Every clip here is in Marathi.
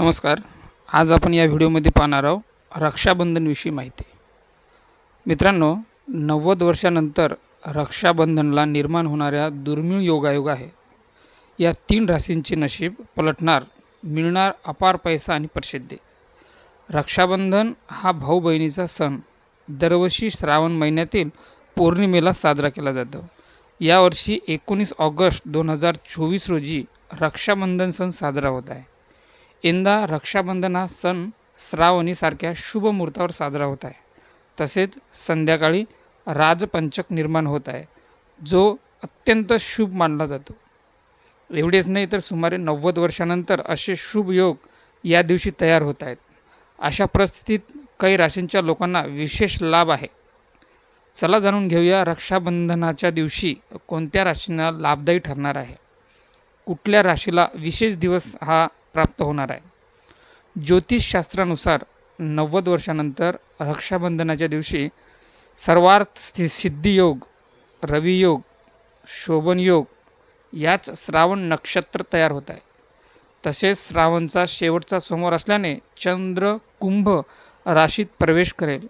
नमस्कार. आज आपण या व्हिडिओमध्ये पाहणार आहोत रक्षाबंधनविषयी माहिती. मित्रांनो नव्वद वर्षानंतर रक्षाबंधनला निर्माण होणाऱ्या दुर्मिळ योगायोग आहे. या तीन राशींचे नशीब पलटणार मिळणार अपार पैसा आणि प्रसिद्धी रक्षाबंधन हा भाऊ बहिणीचा सण. दरवर्षी श्रावण महिन्यातील पौर्णिमेला साजरा केला जातो. यावर्षी एकोणीस ऑगस्ट दोन हजार चोवीस रोजी रक्षाबंधन सण साजरा होत आहे. यंदा रक्षाबंधन हा सण श्रावणीसारख्या शुभ मुहूर्तावर साजरा होत आहे. तसेच संध्याकाळी राजपंचक निर्माण होत आहे जो अत्यंत शुभ मानला जातो. एवढेच नाही तर सुमारे नव्वद वर्षानंतर असे शुभ योग या दिवशी तयार होत आहेत. अशा परिस्थितीत काही राशींच्या लोकांना विशेष लाभ आहे. चला जाणून घेऊया रक्षाबंधनाच्या दिवशी कोणत्या राशींना लाभदायी ठरणार आहे. कुठल्या राशीला विशेष दिवस हा प्राप्त होणार आहे. ज्योतिषशास्त्रानुसार नव्वद वर्षानंतर रक्षाबंधनाच्या दिवशी सर्वार्थ स्थि सिद्धियोग रवियोग शोभनयोग याच श्रावण नक्षत्र तयार होत आहे. तसेच श्रावणचा शेवटचा सोमवार असल्याने चंद्र कुंभ राशीत प्रवेश करेल.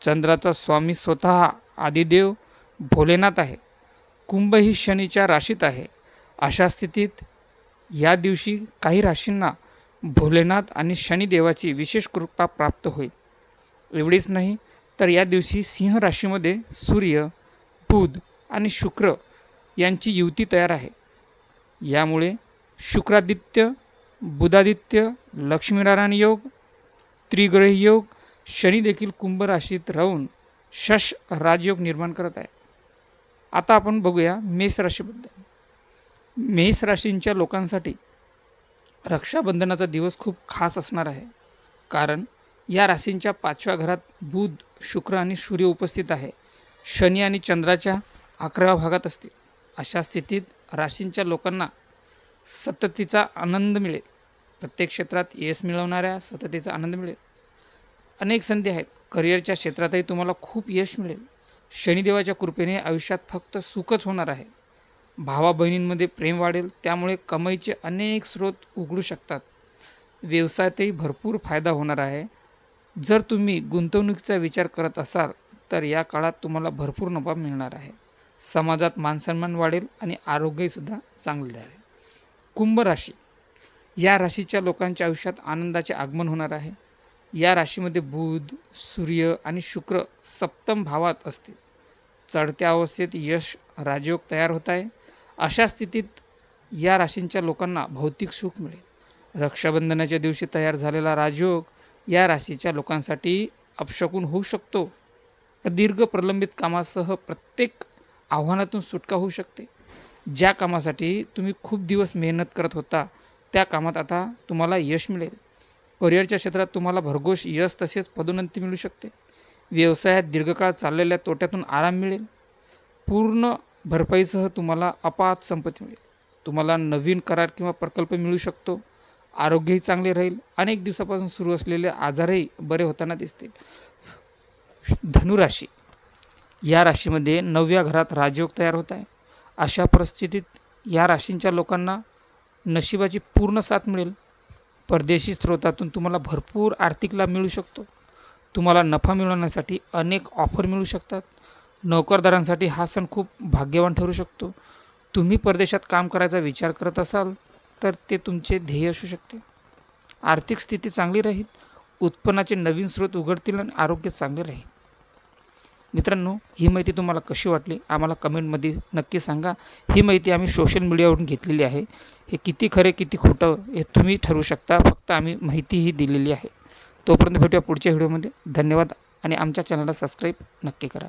चंद्राचा स्वामी स्वतः आदिदेव भोलेनाथ आहे. कुंभ ही शनीच्या राशीत आहे. अशा स्थितीत या दिवशी काही राशींना भोलेनाथ आणि शनिदेवाची विशेष कृपा प्राप्त होईल. एवढेच नाही तर या दिवशी सिंह राशीमध्ये सूर्य बुध आणि शुक्र यांची युती तयार आहे. यामुळे शुक्रादित्य बुधादित्य लक्ष्मीनारायण योग त्रिग्रही योग शनी देखील कुंभ राशीत राहून शश राजयोग निर्माण करत आहे. आता आपण बघूया मेष राशीबद्दल. मेष राशींच्या लोकांसाठी रक्षाबंधनाचा दिवस खूप खास असणार आहे. कारण या राशींच्या पाचव्या घरात बुध शुक्र आणि सूर्य उपस्थित आहे. शनी आणि चंद्राच्या अकराव्या भागात असतील. अशा स्थितीत राशींच्या लोकांना सततीचा आनंद मिळेल. प्रत्येक क्षेत्रात यश मिळवणाऱ्या सततीचा आनंद मिळेल. अनेक संधी आहेत. करिअरच्या क्षेत्रातही तुम्हाला खूप यश मिळेल. शनिदेवाच्या कृपेने आयुष्यात फक्त सुखच होणार आहे. भावा बहिणींमध्ये प्रेम वाढेल त्यामुळे कमाईचे अनेक स्रोत उघडू शकतात. व्यवसायातही भरपूर फायदा होणार आहे. जर तुम्ही गुंतवणुकीचा विचार करत असाल तर या काळात तुम्हाला भरपूर नफा मिळणार आहे. समाजात मानसन्मान वाढेल आणि आरोग्यसुद्धा चांगले आहे कुंभ राशी. या राशीच्या लोकांच्या आयुष्यात आनंदाचे आगमन होणार आहे. या राशीमध्ये बुध सूर्य आणि शुक्र सप्तम भावात असतील. चढत्या अवस्थेत यश राजयोग तयार होत आहे. अशा स्थितीत या राशींच्या लोकांना भौतिक सुख मिळेल. रक्षाबंधनाच्या दिवशी तयार झालेला राजयोग या राशीच्या लोकांसाठी अपशकून होऊ शकतो. दीर्घ प्रलंबित कामासह प्रत्येक आव्हानातून सुटका होऊ शकते. ज्या कामासाठी तुम्ही खूप दिवस मेहनत करत होता त्या कामात आता तुम्हाला यश मिळेल. करिअरच्या क्षेत्रात तुम्हाला भरघोष यश तसेच पदोन्नती मिळू शकते. व्यवसायात दीर्घकाळ चाललेल्या तोट्यातून आराम मिळेल. पूर्ण भरपाईसह तुम्हाला अपात संपत्ती मिळेल. तुम्हाला नवीन करार किंवा प्रकल्प मिळू शकतो. आरोग्यही चांगले राहील. अनेक दिवसापासून सुरू असलेले आजारही बरे होताना दिसतील. धनुराशी. या राशीमध्ये नवव्या घरात राजयोग तयार होत आहे. अशा परिस्थितीत या राशींच्या लोकांना नशिबाची पूर्ण साथ मिळेल. परदेशी स्रोतातून तुम्हाला भरपूर आर्थिक लाभ मिळू शकतो. तुम्हाला नफा मिळवण्यासाठी अनेक ऑफर मिळू शकतात. नोकरदारांसाठी हा सण खूप भाग्यवान ठरू शकतो. तुम्ही परदेशात काम करायचा विचार करत असाल तर ते तुमचे ध्येय असू शकते. आर्थिक स्थिती चांगली राहील उत्पन्नाचे नवीन स्रोत उघडतील आणि आरोग्य चांगले राहील. मित्रांनो ही माहिती तुम्हाला कशी वाटली? आम्हाला कमेंटमध्ये नक्की सांगा. ही माहिती आम्ही सोशल मीडियावरून घेतलेली आहे. हे किती खरे किती खोटं हे तुम्ही ठरवू शकता. फक्त आम्ही माहिती ही दिलेली आहे. तोपर्यंत भेटूया पुढच्या व्हिडिओमध्ये. धन्यवाद आणि आमच्या चॅनलला सबस्क्राईब नक्की करा.